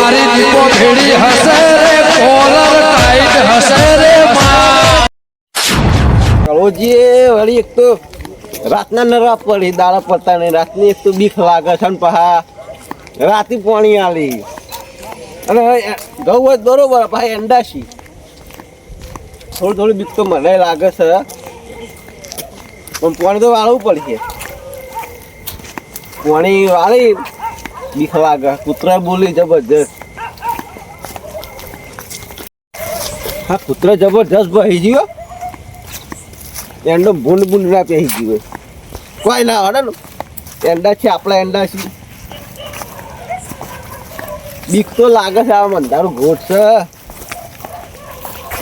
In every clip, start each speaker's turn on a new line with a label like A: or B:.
A: મારી દીપો ભેડી હશે રે, કોલર ટાઈટ હશે રે
B: કળોજી વળી એક તો રાતના નરવા પડી, દાડા પડતા નહીં રાતની એક તો બીક લાગે છે ને પહા. રાતે પાણી આલી. અને ઘઉં હોય બરોબર ભાઈ અંડાશી થોડું થોડું બીક તો મને લાગે છે. પણ પાણી તો વાળવું પડશે. પાણી વાળી બીક લાગે કૂતરા બોલી જબરજસ્ત. હા, કૂતરા જબરજસ્ત ભાઈ ગયો એંડો બુંડ બુંડ ના પહેરી ગયો કોઈ ના હડે ને. એંડા છે, આપણા એંડા છે. બીક તો લાગે છે આ મંદારું ઘોટ છે.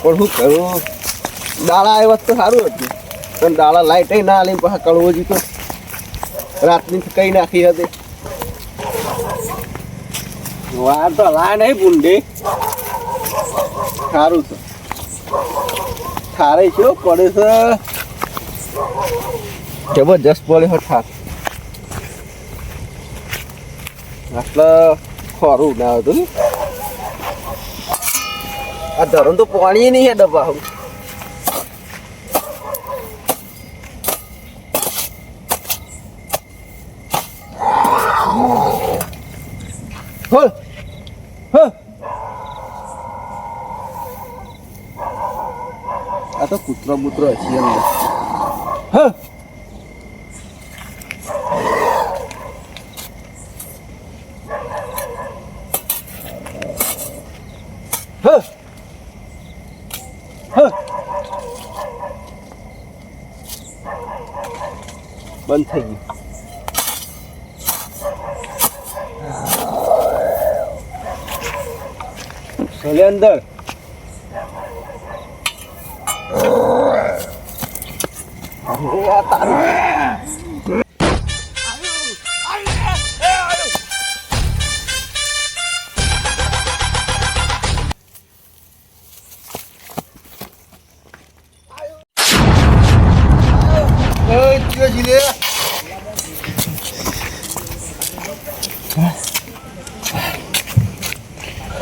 B: પણ શું કરું? દાળા આવ્યા તો સારું હતું. પણ દાળા લાઈટ ના આલી પાછા કળવો જીતો. રાતની કઈ નાખી હતી. વાર તો લા નહીં ભૂંડે. સારું છે. થારે છે પડે છે? જબરજસ્ત પડે છે ઠાર આટલા ખોરું ના હતું. આ ધરણ તો પાણી નહીં હે ડબ્બા હવે. ખોલ હા આ તો કૂતરો બૂતરો હશે અંદર હા? બંધ થઈ ગયું. ચલે અંદર. આ તારું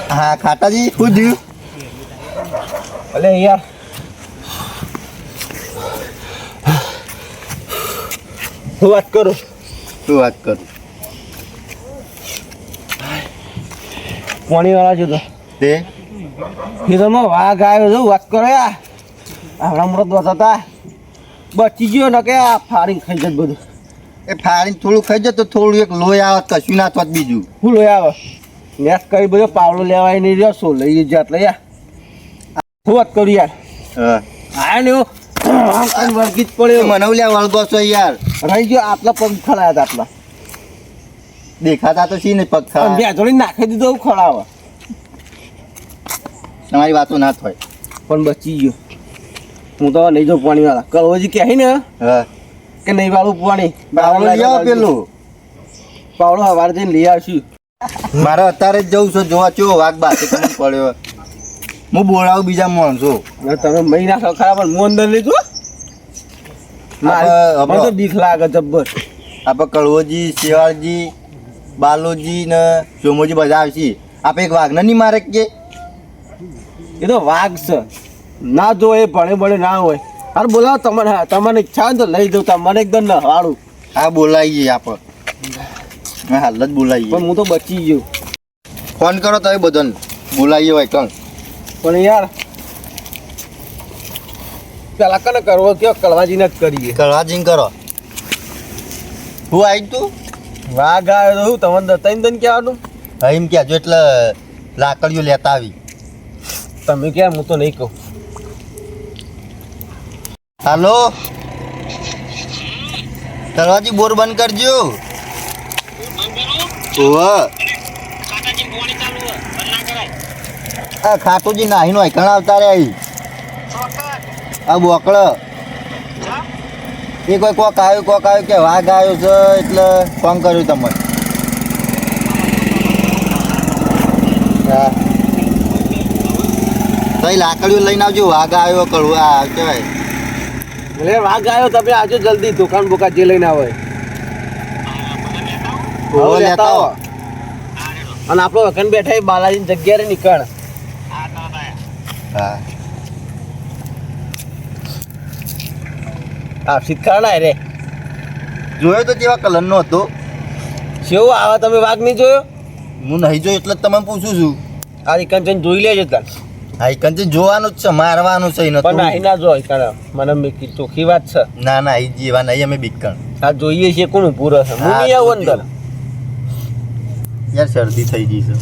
C: હા ખાટાજી શું થયું
B: અલે યાર હું વાત કરું?
C: શું વાત કરું.
B: પાણી વાળા જો તો?
C: તે
B: ખેતરમાં વાઘ આવ્યો છું વાત કરો યાર. આપણા મૃત હતા. બચી ગયો ને કે આ ફાડીને ખાઈ જત બધું.
C: એ ફાડીને થોડું ખાઈ જાય તો થોડું એક લોહી આવે કશું ના થોત બીજું.
B: શું લોહી આવે? મેં કઈ બધો પાવડો લેવાય નહીં રહ્યો શું લઈ જાય એટલે યાર. શું વાત કરું યાર.
C: હા.
B: ને એવું આમ વળગી જ પડ્યો.
C: મનવલ્યા વળગો છો યાર.
B: રહી ગયો આટલા પગ ખડાયા હતા આટલા.
C: દેખાતા તો છે ને પગ
B: અને
C: ખરા
B: બે જોડી નાખી દીધો એવું
C: તમારી વાતો ના થાય
B: પણ બચી ગયો. હું તો નહીં જાઉં પાણી વાળા. કલવજી કહે ને કે નહીં વાળું પાણી.
C: લઈ પેલું.
B: પાવડો સવારે જઈને લઈ આવશું.
C: મારે અત્યારે જ જવું છે જોવા. ચો વાઘ બાકી પડ્યો. હું બોલાવું બીજા માણસો.
B: તમે મહિના ખરા પણ હું અંદર મારે
C: આપણે-
B: મને તો બીક લાગે જબ્બર.
C: આપણે કડવોજી શિવાળજી બાલોજી ને સોમોજી બધા આવશે. આપણે એક વાઘને નહીં મારે કે?
B: એ તો વાઘ છે. ના જો એ ભણે ભણે ના હોય. અરે બોલાવો તમને હા તમને ઈચ્છા તો લઈ દઉં તમને એકદમ ના વાળું
C: હા બોલાવીએ આપણે હાલ જ બોલાવીએ.
B: પણ હું તો બચી ગયો.
C: ફોન કરો તો એ બધાને. બોલાવીએ હોય કણ.
B: પણ યાર પેલા કને કરવો કયો? કળવાજીને જ કરીએ.
C: કળવાજી કરો. હું આવી તું?
B: વાઘ આવ્યો તો હું તમને દતાઈને તને કહેવાનું.
C: હા એમ કહેજો એટલે લાકડીઓ લેતા આવી.
B: તમે ક્યાં? હું તો નહીં કહું.
C: હાલો? કળવાજી બોર બંધ કરજો. ઓહ. આ ખાટોજી નાહીનો ઘણા આવતા રે આવી. આ બોકળ એ કોઈ કોક આવ્યું કોક આવ્યું કે વાઘ આવ્યો છે એટલે ફોન કર્યું તમને. હા. તો એ લાકડીઓ લઈને આવજો વાઘ આવ્યો કડવું આ કહેવાય
B: એટલે વાઘ આવ્યો તમે આવજો જલ્દી દુકાન બુકા જે લઈને આવે.
C: લેતા આવો.
B: અને આપણો વખન બેઠા બાલાજીની જગ્યાએ નીકળ.
C: હા.
B: આ શીતકાળ રે.
C: જોયો તો કેવા કલરનો હતો.
B: કેવો આવા તમે વાઘ નહીં જોયો?
C: હું નહીં જોયો એટલે જ તમને પૂછું છું.
B: આ કંચન જોઈ લેજો તાર.
C: હા કંચન જોવાનું જ છે મારવાનું છે એનો
B: પણ અહીં ના જો કારણ મને ચોખ્ખી વાત છે.
C: ના ના એ જીવા નહીં અમે બીકણ.
B: આ જોઈએ છીએ કોણ પૂરો છે? હા, નહીં આવું અંદર.
C: યાર શરદી થઈ ગઈ છે.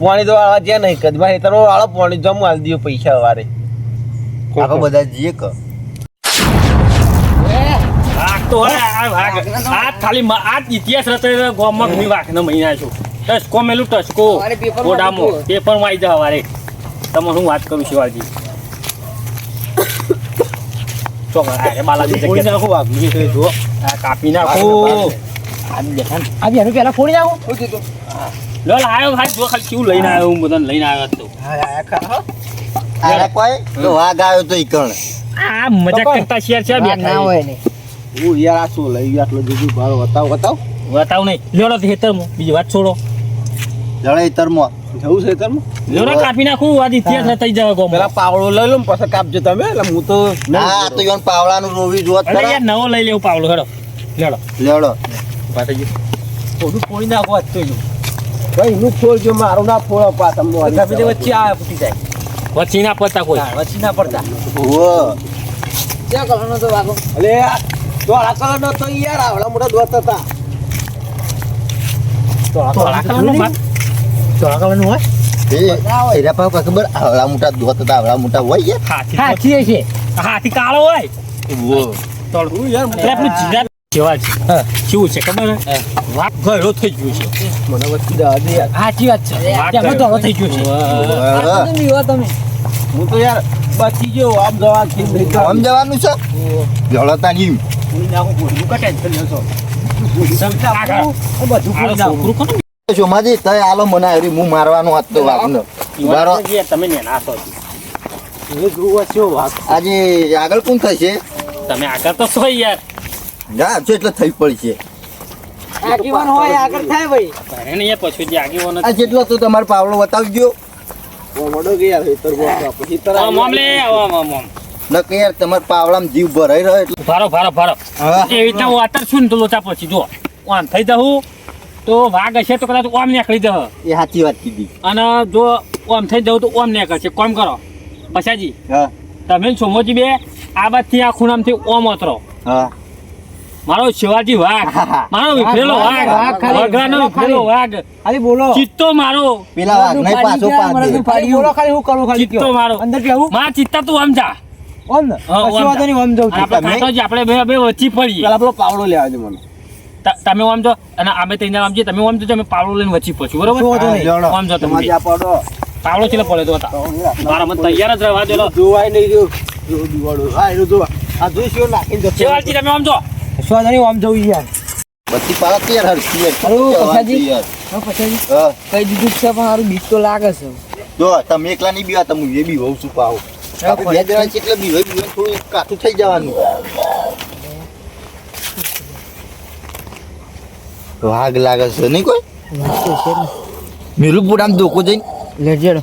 B: પાણી તો આવા જ્યાં નહીં કદ ભાઈ તારો વાળો પાણી જમું હાલ દીધો પૈસા વારે
C: આખો બધા જીએ ક.
D: તો આ. આ ખાલી આ ઇતિહાસ રચે ગોમકની ને મહિના છું. મેલું વાઈ જા હું વાત કરું શિવાજી? કાપી નાખો.
A: પેલા ફોડી નાખું.
D: લો લાયો ભાઈ જો ખાલી કેવું લઈને આવ્યો હું બધાને લઈને આવ્યો હતો
C: આરે કોઈ તો વાઘ આવ્યો તો ઈકણ
D: આ મજાક કરતા શેર છે બેઠા
B: હું યાર આ શું લઈ ગયો આટલો જુદું ભારો બતાવ બતાવ
D: બતાવ નહીં લેવડો હેતરમાં બીજી વાત છોડો
C: જળે તરમાં
B: જવું છે તમે
D: લેવડો કાપી નાખું આ ઇતિહાસ થઈ જાવ ગોમો
B: પેલા પાવડો લઈ લો ને પછી કાપજો તમે એટલે હું તો
C: ના તો યોન પાવડાનું રોવી જોત
D: અરે
C: ખરા
D: યાર નવો લઈ લેવું પાવડો હેડો લેડો
C: લેવડો
B: થોડું ફોડી નાખો આજ તો ભાઈ નું ફોડજો મારું ના ફોડો પા તમને તમે વચ્ચે આ ફૂટી જાય.
D: વચ્ચે ના પડતા કોઈ.
B: વચ્ચે ના પડતા.
C: ઓહો.
B: અલે ધોળા કલર નો તો યાર આવડા મોટા દોત હતા.
D: ધોળા કલરનું ધોળા કલરનું હોય?
C: એરા પાવ ખબર આવડા મોટા દોત હતા આવડા મોટા હોય
D: હાથી
A: હાથી છે
D: હાથી કાળો હોય.
C: ઓહો.
D: તોડું યાર એટલે આપણું જીરા કેવા છે. કેવું છે? ખબર હે? ઘરો થઈ ગયો છે.
B: મને વચ્ચે દાદી
A: સાચી વાત છે.
D: ત્યાં
A: તેમાં
D: થઈ ગયું છે.
C: તમે.
B: હું તો યાર બચી ગયો આમ જવાનું ખીલ
C: આમ જવાનું છે? જળતા નહીં? સોમાજી તય આલો મને આવી હું મારવાનો હાથ તો વાઘનો ઉભારો
D: તમે નેના છો.
B: એ જોવા છે વાત.
C: આજે આગળ કોણ થશે?
D: તમે આગળ તો છો યાર.
C: ના છે એટલે થઈ પડશે
A: આગેવાન હોય આગળ થાય ભાઈ.
D: અરે નહીં પછી જે આગેવાન
C: આ જેટલો તો તમારો પાવડો બતાવી ગયો
B: વડો ગયા હેતર બોલ હેતર
D: આમ આમ લે આમ આમ આમ
C: ન કે યાર તમાર પાવળામાં જીવ ભરાઈ રહ્યો એટલે.
D: ભારો ભારો ભારો
C: હા.
D: એવી રીતના હું આતર છું ને તો લોચા પછી જો આમ થઈ જવું તો વાઘ હશે તો કદાચ ઓમ નીકળી જશે
C: એ સાચી વાત કીધી.
D: અને જો ઓમ થઈ જવું તો ઓમ નીકળશે કોમ કરો. પછાજી.
C: હા.
D: તમે સોમોજી બે આ બાજથી આ ખૂણામાંથી ઓમ ઉતરો.
C: હા.
D: મારો શિવાજી વાઘ. મારો વિખરેલો
A: વાઘ,
D: વાઘ.
A: વાઘ ખાલી,
D: વગડાનો
A: બોલો
D: વિખરેલો વાઘ.
A: ખાલી બોલો.
D: ચિત્તો મારો.
C: પેલા વાઘ નહીં પાછો પાડી.
A: ખાલી બોલો ખાલી હું કરું ખાલી
D: ચિત્તો મારો.
A: અંદર કેવું
D: માં ચિત્તા તું આમ જા.
A: ઓમ
D: ઓમ. આપણે
C: તમે-
D: બે બે વચ્ચી
B: પેલા પેલો પાવડો લેવા દે મને.
D: તમે ઓમ જો અને અમે આમ તમે ઓમ જો અમે પાવડો લઈને વચ્ચી પહોંચ્યું બરોબર? ઓમ જો તમે
B: પાવડો
D: પડે તો મારા મત તૈયાર જ રહેવા દેલો
B: જોવાય નહીં જો. જો દીવાડો હા એનું જો આ જોઈ નાખીને જતો
D: શિવાજી તમે ઓમ જો
A: વાંધો નહીં આમ જવું યાર.
C: બધી પાક યાર હરતી યાર.
A: હાલો, પછાજી. હા, પછી
C: હા.
A: કઈ દીધું છે પણ હારું બીક તો લાગે છે.
C: જો તમે એકલા નહીં બીવા તમે એ બી હોઉં છું પાવ આપણે બે જણા છે એટલે બીવે બીવે થોડું કાઠું થઈ જવાનું. વાઘ લાગે છે નહીં કોઈ? મેલુપુર આમ ધોકો જઈને.
A: લેજેડ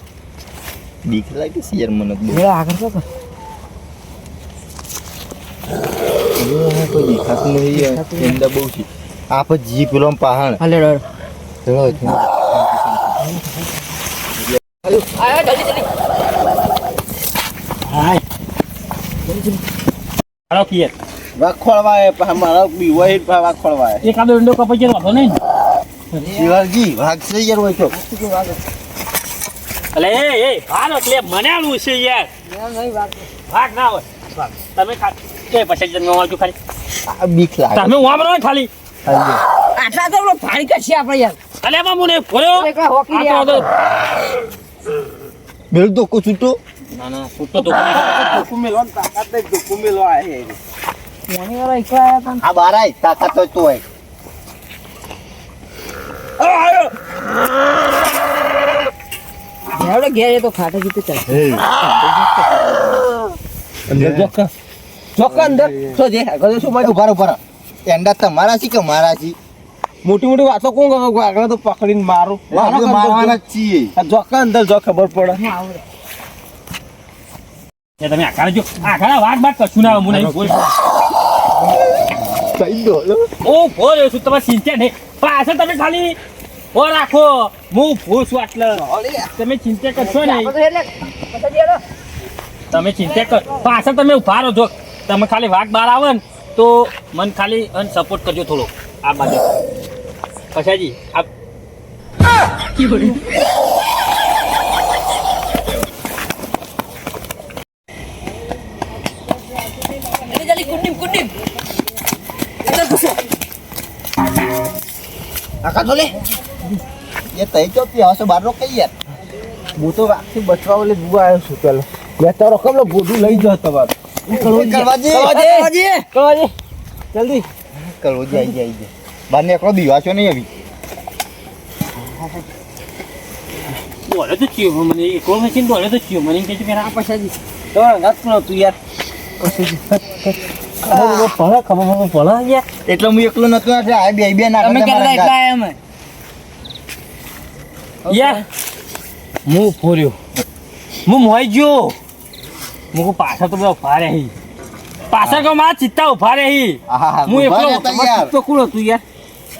C: બીક લાગે છે યાર મને
A: આગળ છો કે
C: એ કોઈ દેખાતું નહીં યાર બહુ છે આપ જી પેલો પહાણ
A: હા ડર
C: ચલો.
D: હાલો એક આદો ઊંડો કપાઈ ગયો હતો નહીં
C: શિવાજી વાઘ છે યાર હોય
D: એ એ હાલો છે યાર ભાગ ના હોય તમે એ પછી ઓમ આવજો ખાલી
C: આ બીક લાગે.
D: તમે ઓમ રહો ને ખાલી.
A: આટલા તો ભારી કરશે આપણે યાર.
D: અલે બા મને
A: હોકી
D: આ
A: રહ્યા.
D: તો
C: કો છૂટો.
D: ના ના છૂટો તો
B: ધોકું મેલો તાકાત નહીં ધોકું મેલો આ હે.
A: મોની વાળા એકલા આયા
C: આ બાર આય તાકાત હોય તો
A: હે ઘેર તો ખાટે જીતે ચાલશે.
B: ચોક્કસ ચોક્કસ અંદર તો જે ગયો શું
C: ઊભા રહો, ઊભા રહો. એંડા તમારા છે કે મારા છે?
B: મોટી મોટી વાતો કોણ કહો આગળ તો પકડીને મારું.
C: મારવાના છીએ.
B: જોકા અંદર જો ખબર પડે.
D: એ તમે આખા જો. આખા વાત વાત કશું ના હું નહીં કોઈ
B: કઈ દો
D: ઓ ફોર છું તમે ચિંતા નહીં. પાછળ તમે ખાલી ઓ રાખો. હું ભૂ છું આટલે. તમે ચિંતા કરશો નહીં. તમે ચિંતા કર. પાછળ તમે ઊભા રહો જો. તમે ખાલી વાઘ બહાર આવે ને તો મને ખાલી અન સપોર્ટ કરજો થોડો આ બાજુ. કશાજી આપ
C: એ તઈ ચોથી હશે બાર નો કઈ યાર
B: હું તો વાઘથી બચવા વાળી બુવા આવ્યો છું પેલો. તારો કમલો લઈ જાઓ તમારે. જલ્દી.
C: જાય ને એકલો નહીં આવી?
D: તો ચિયો મને એકલો મશીન દોડે તો ચિયો મને કે પેલા
B: નાચ પણ તું યાર. ખબર ખબર ભલા યાર.
C: એટલે હું એકલો નતો આ બે બે ના
E: તમે કેટલા એકલા આયા અમે?
D: યાર. હું ફોર્યો. હું મોઈ ગયો. કહું પાછળ તો બધા ઊભા રહે પાછળ કે મારા ચિત્તા ઊભા રહે હું. એકલો
C: યાર
B: તો કુળ હતું યાર.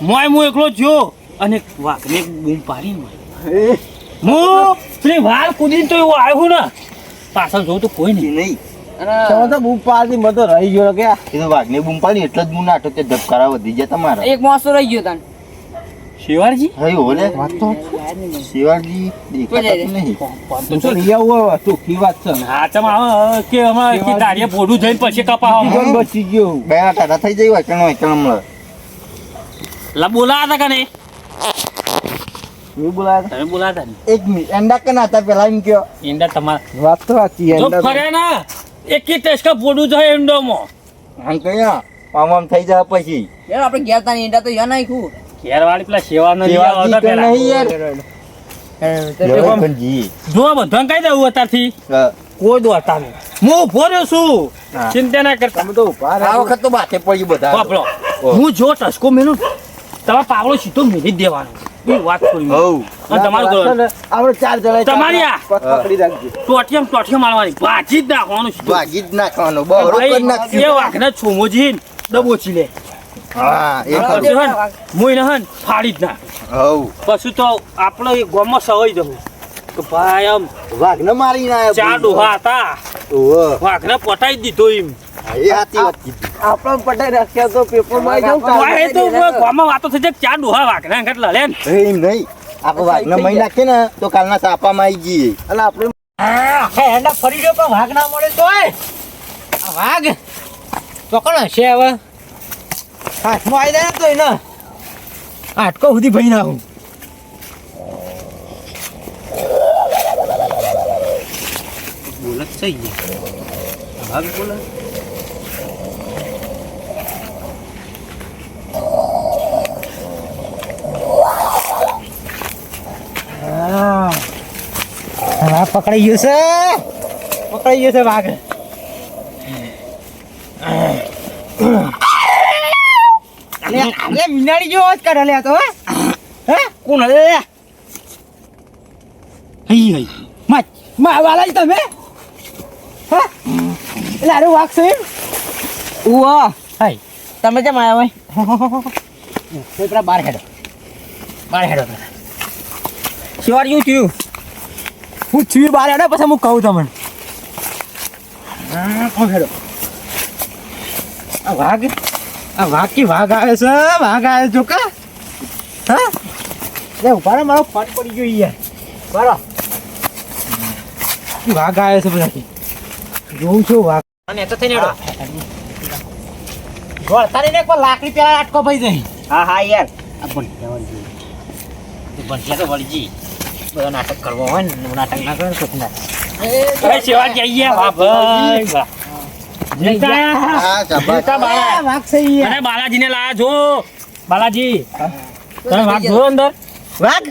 D: મોય હું એકલો જો અને વાઘને બૂમ પાડી મોય હું પેલી વાર કૂદીને તો એવું આવ્યું ને. પાછળ જોઉં તો કોઈ નહીં.
C: નહીં.
B: તો બુક પાડી મતો રહી ગયો કે
C: એ તો વાઘને બૂમ પાડી એટલે જ હું નાટો તે ધબકારા વધી ગયા તમારા.
E: એક માણસો રહી ગયો તાન
D: શિવાળજી
C: થયું ઓલે
B: વાત તો
C: શિવાજી દેખાતા નહીં.
B: તું તો લઈ આવું તું કી વાત છે?
D: હા તમે આવો કે અમારે કે દાડીએ બોડું જઈને પછી કપા
B: જીવન બચી ગયો?
C: બે ટાટા થઈ જાય વાંચણ વાંચણ હમણાં
D: લા બોલાયા હતા કે નહીં?
B: બોલાયા
D: તમે બોલાયા
C: એક મિનિટ એંડા કે નાતા પેલા એમ કયો?
D: ઈંડા તમારા
B: વાત તો સાચી એંડા તો-
D: ફરે ના એક ટેસ્કા બોડું જાય ઈંડોમાં
C: આમ કયા? આમ આમ થઈ જાય પછી.
E: યાર આપણે ઘેર તાની ઈંડા તો યા નાખ્યું.
D: ઘેરવાળી પેલા સેવા નથી
C: શિવાજી
D: આવતા
C: તો
D: પેલા.
C: નહીં યાર
D: જો. બધાને કહી દઉં અત્યારથી. કોઈ દો હતા નહીં હું ઊભો રહ્યો છું. ચિંતા ના કરતા
B: તમે તો ઊભા
C: આ વખત તો બાથે પડી બધા.
D: બાપડો હું જો ટસકો મેલું તમે પાવડો સીધો મેલી દેવાનો. એ વાત કરી. અને તમારું
B: આપણે ચાર જણા
D: તમારી આ.
B: પકડી રાખજો.
D: ટોટિયમ ટોટિયમ મારવાની ભાજી જ નાખવાનું.
C: ભાગી જ નાખવાનું. બહરો
D: ભાઈ, એ વાઘને છોમોજી ને દબોચી લે.
C: હા એ ખરું.
D: પછી હન, મુંય ને હન ફાડી જ
C: હઉ
D: પછી તો આપણે એ ગોમાં સવાઈ દઉં. કે ભાઈ આમ
C: વાઘને મારી ના
D: ચાર ડોહા હતા વાઘને પટાઈ દીધો એમ.
B: આપણો પટાઈ રાખ્યા તો પેપરમાં આવી જાઉં
D: તો ગોમાં વાતો થઈ જાય કે ચાર ડોહા વાઘને અંગત લડે ને.
C: એમ નહીં. આપણે વાઘને મહી નાખીએ ને તો કાલના સાપામાં આવી જઈએ
B: અને આપણે
E: એંડા ફરી ગયો પણ વાઘ ના મળે તો વાઘ. તો કોણ હશે હવે? હાથમાં આવી જાય તો એને આટકો સુધી ભાઈ ના હું
D: બોલત થઈ ગયા બોલે.
E: પકડાઈ ગયું છે. પકડાઈ ગયું છે વાઘ અલે મિનાડી જેવો જ કરે લે તો, હે. કોણ હે હઈ હઈ. મત મા વાલા તમે. હા. એટલે અરે વાઘ છે ઉવા. હઈ. તમે કેમ આયા હોય? પેપરા બાર હેડો. બાર હેડો શિવાર યુ થયું હું થયું બાર હેડો, પછી હું કહું તમને. કોણ હેડો? આ વાઘ? આ વાકી વાઘ આવે છે વાઘ આવે જો કા હા? લે ઊભા મારો ફટ પડી ગયો યાર. બરો વાઘ આવે છે બધાથી. જોઉં છું વાઘ. અને તો થઈને ગોળ ગોળતાની ને એકવાર લાકડી પેલા આટકો ભાઈ જઈ
D: હા હા યાર.
E: આ ભંટિયા વળી ગઈ ભંટિયા તો વળી ગઈ બધો નાટક કરવો હોય ને નાટક ના કરે ના
D: એ સેવા જઈએ વાહ ભાઈ વાહ.
E: વાઘ છે.
D: અરે બાલાજીને લાયા જો. બાલાજી. તમે વાઘ જો અંદર.
E: વાઘ?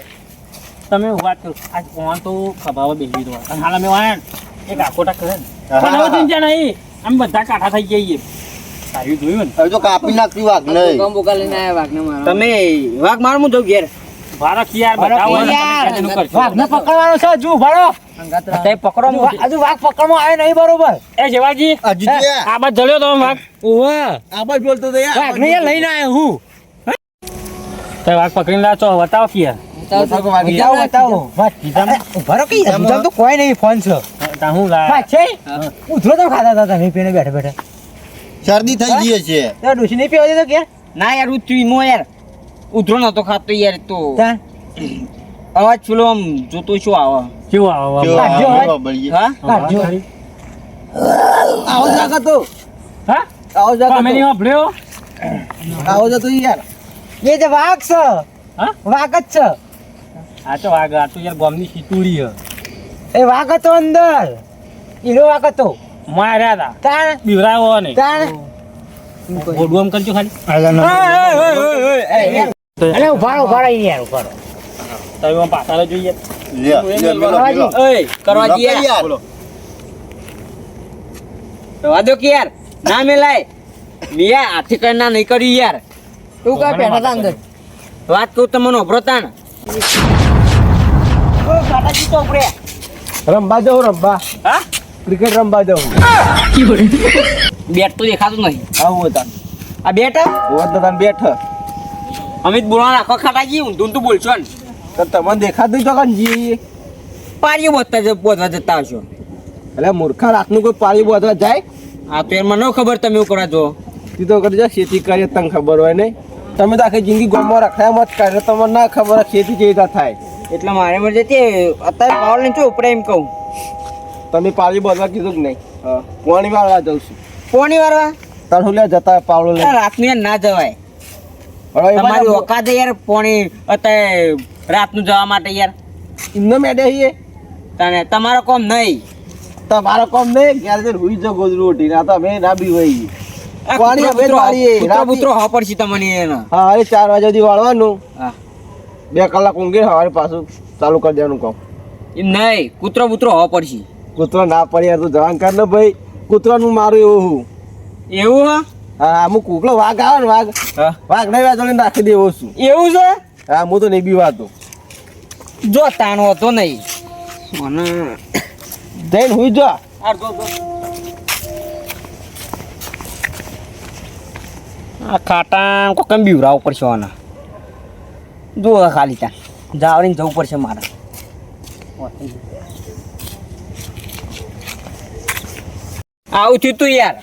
D: તમે વાત કરો? આજ ફોન તો ખભાવા બેસી દો અને હાલ અમે વાણ એક આખોટા કરે ને. પણ હવે ચિંતા નહીં. અમે બધા કાઠા થઈ જઈએ જોયું ને?
C: તો કાપી નાખ્યું વાઘ નહીં.
E: તમે વાઘ માર હું જઉં ઘેર
D: ભારત યાર બતાવો ને કરશો.
E: વાઘને પકડવાનો છે જો ભરો તે પકડો હજુ વાઘ પકડમાં આવે નહીં બરોબર.
D: એ જેવાજી
C: હજુ ત્યાં
D: આ તો વાઘ.
B: આ બાજ બોલતો તો યાર.
E: વાઘને યાર લઈને આવ્યો હું.
D: તે વાઘ પકડીને લાચો બતાવો કે.
E: કોઈ નહીં ફોન છે.
D: હું
E: ઉધરો તો ખાતા હતા તમે પીને બેઠા બેઠા.
C: શરદી થઈ ગઈ છે
E: તો ડોસી નહીં પીવા દેતો કે? ના યાર ઉતરી મો યાર. ઉધરો નતો ખાતો યાર તો. અવાજ પેલો આમ જોતો શું આવે?
D: કેવું આવો
E: કાઢજો. હા કાઢજો
B: આવો? જા. તો.
D: હા?
B: આવો જાગો
D: તમે નહીં સાંભળ્યો
B: આવો જતો યાર.
E: એ જે વાઘ છે.
D: હા?
E: વાઘ જ છે.
D: આ તો વાઘ આ તો યાર ગોમની ખીતુડી હે
E: એ વાઘ હતો અંદર. ઈરો વાઘ હતો.
D: માર્યા તા
E: તાણ?
D: બીવરાવો ને.
E: તાણ?
D: બોડું આમ કરજો ખાલી.
E: અરે ઊભા રહો, ઊભા રહો યાર ઊભા રહો.
D: તમે પાછળ જોઈએ.
E: કરવા યાર.
C: યાર.
E: રવા દો કે યાર. ના મેલાય મિયા હાથી કરી ના નહીં કર્યું યાર. તું કા બેઠા તા અંદર? વાત કહું તમને ઓભરો તાણ. ઓ કાટાજી તો ઉપરે
B: રમવા જાઉં રમવા.
E: હા?
B: ક્રિકેટ રમવા જાઉં
E: બેટ તો દેખાતું નહીં.
B: આવું હતા
E: આ બેટ
B: હોત તો તને બેઠ.
E: અમિત બોલવા રાખો ખાટાજી ઊંધું તું બોલશો ને.
B: તો તમને દેખાતું તો કંજી
E: પારીઓ બોતતા જ બોતવા જતા હશો.
B: એટલે મૂર્ખા રાતનું કોઈ પાળી બોધવા જાય?
E: આ તો એમાં ન ખબર તમે એવું કરો છો
B: તી તો કરજો ખેતી કરીએ તને ખબર હોય નહીં. તમે તો આખી જિંદગી ગામમાં રખાયા મત કરે તમને ના ખબર ખેતી કેવી રીતે થાય.
E: એટલે મારે મરજે તે અત્યારે પાવર નહીં છું ઉપરે એમ કહું.
B: તમે પાણી બોધવા કીધું કે નહીં? પોણી વાળવા જાઉં છું.
E: પોણી વાળવા?
B: તાર હું લે જતા પાવડો લઈ
E: રાતનું ના જવાય. તમારી ઓકાદ યાર પોણી અત્યારે રાતનું જવા માટે યાર.
B: એમનો મેડે છીએ
E: તને તમારો કોમ નહીં.
B: તમારો કોમ નહીં? ક્યારે રૂઈ જો ગોદરું ઉઠી ના તો અમે ના બી હોય. પાણી
E: હવે
B: અમે જ
E: બૂતરો-
B: વાળીએ.
E: કૂતરો હા પડશે તમને એના.
B: હા અરે ચાર વાગ્યા સુધી વાળવાનું. બે કલાક ઊંઘી સવારે પાછું ચાલુ કરી દેવાનું કામ.
E: એમ નહીં કૂતરો બૂતરો હો પડશે
B: કૂતરો ના પડે યાર તું જવાન કર ને ભાઈ. કૂતરાનું મારું એવું હું.
E: એવું હા?
B: હા હું કુકલો વાઘ આવે ને વાઘ. વાઘ નહીં વાંચો નાખી દેવો છું.
E: એવું છે?
B: હા હું તો નહીં બીવાતો.
E: જો તાણો હતો નહીં. મને
B: જઈને હુઈ જો.
E: આ ખાટા કોકમ ઉપર પડશે આના? જો ખાલી ત્યાં જાવડીને જવું પડશે મારે. આવું થયું તું યાર.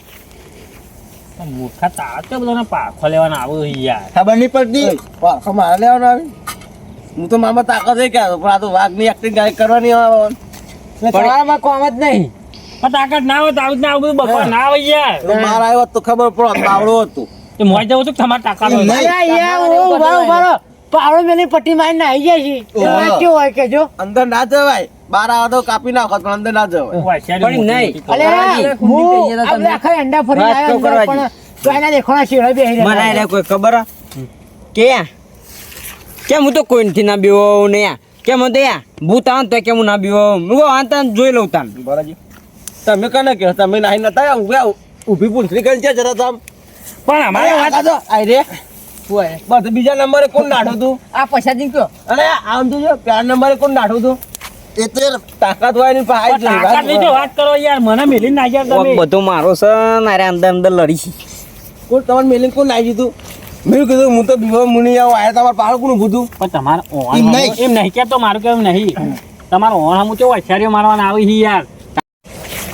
D: મૂર્ખા તાવ તો બધાને પાખો લેવાના આવું યાર.
C: ખબર નહીં પડતી.
B: પાછો મારે લેવાનો આવી? હું તો મામા તાકાત કે પણ આ તો વાઘની એક્ટિંગ ગાય કરવાની
E: તમારામાં કોમ જ નહીં.
D: પણ તાકાત ના હોય તો આવું ના આવું બધું બપોર ના આવે યાર.
B: તો મારા આવ્યો તો ખબર પડે પાવડો હતું.
D: એ મોજ જવું તમારે તાકાત હોય.
E: પાવડો મેલી પટ્ટી મારીને આવી જાય છે. હોય કે જો.
B: અંદર ના જવાય. બાર આવે તો કાપી નાખો પણ અંદર ના જવાય.
E: પણ નહીં. અલે હું આપણે આખા અંડા ફરી
C: તો
E: આવ્યા. પણ તો એના દેખોણા શેડા બેહી રહ્યા.
C: મને એને કોઈ ખબર હે?
E: કે કેમ હું તો કોઈ નથી ના બીવો ને કેમ હતો યા ભૂત આવ તો કેમ હું ના બીવો હું આંતા જોઈ લઉં તાન.
B: બરાજી તમે કને કે તમે નાહી નતા ઉભ્યા ઊભી પૂંછડી કરી છે જરા તમ
D: પણ અમારે વાત
B: આઈ રે. બસ બીજા નંબરે કોણ નાઠું તું?
E: આ પૈસા જીંક્યો
B: અરે આમ તો જો પહેલા નંબરે કોણ નાઠું તું?
C: એ
B: તાકાત હોય ને
D: તાકાત વાત કરો યાર મને મેલી ના યાર તમે.
E: બધું મારો છે નારે અંદર અંદર લડી છે.
B: કોણ તમારે મેલીને કોણ નાઈ દીધું? મેં કીધું હું તો બીવા મુની આવું આયા તમારે પાળ કોનું બધું
D: પણ તમારે ઓણ
C: એમ નહીં.
D: એમ તો મારું કેમ નહીં. તમારે ઓણ હમું કેવું અછારીઓ મારવાના આવી યાર.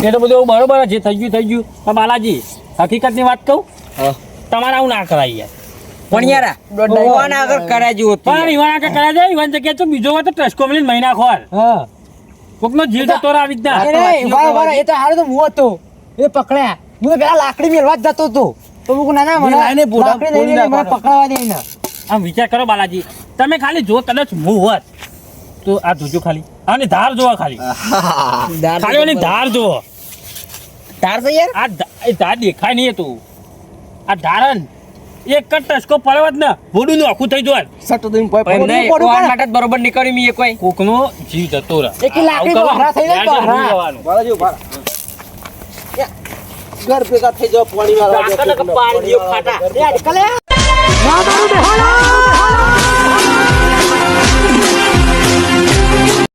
D: એ તો બધું બરોબર છે થઈ ગયું થઈ ગયું. પણ બાલાજી હકીકતની વાત કહું? તમારે આવું ના કરાય યાર.
E: પણ યાર આગળ કર્યા જેવું
D: પણ ઈવાન આગળ કરાજે જાય ઈવાન જગ્યા તો બીજો વાત તો ટ્રસ્કો મળીને મહિના ખોર
E: હા.
D: કોકનો જીવ જતો રહે આવી રીતના.
E: અરે ઊભા રહો. એ તો હારું તો હું હતો. એ પકડ્યા. હું તો પેલા લાકડી મેળવા જ જતો હતો. તો હું ના ના મને
B: લાઈને
E: મેલી, મને. પકડવા દે ને
D: આમ વિચાર કરો બાલાજી તમે ખાલી જો કદાચ હું હોત તો આ જોજો ખાલી. આની ધાર જોવો ખાલી. ખાલી આની ધાર જોવો
E: ધાર છે યાર.
D: આ એ ધાર દેખાય નહીં તું. આ ધારન. એક જ ટસકો પડવા જ ને. ભોડું નું આખું થઈ જોત
B: સટ તો પોય પડો.
E: માટે જ બરોબર નીકળી મી કોઈ.
D: કોકનો જીવ જતો રહે.
E: એક લાકડી
D: આવું
E: હરા થઈ જાય, બહાર.
B: રહો. ઘર ભેગા થઈ જાવ પાણી વાળા
E: પાણી દીયો ખાટા એ અટકલે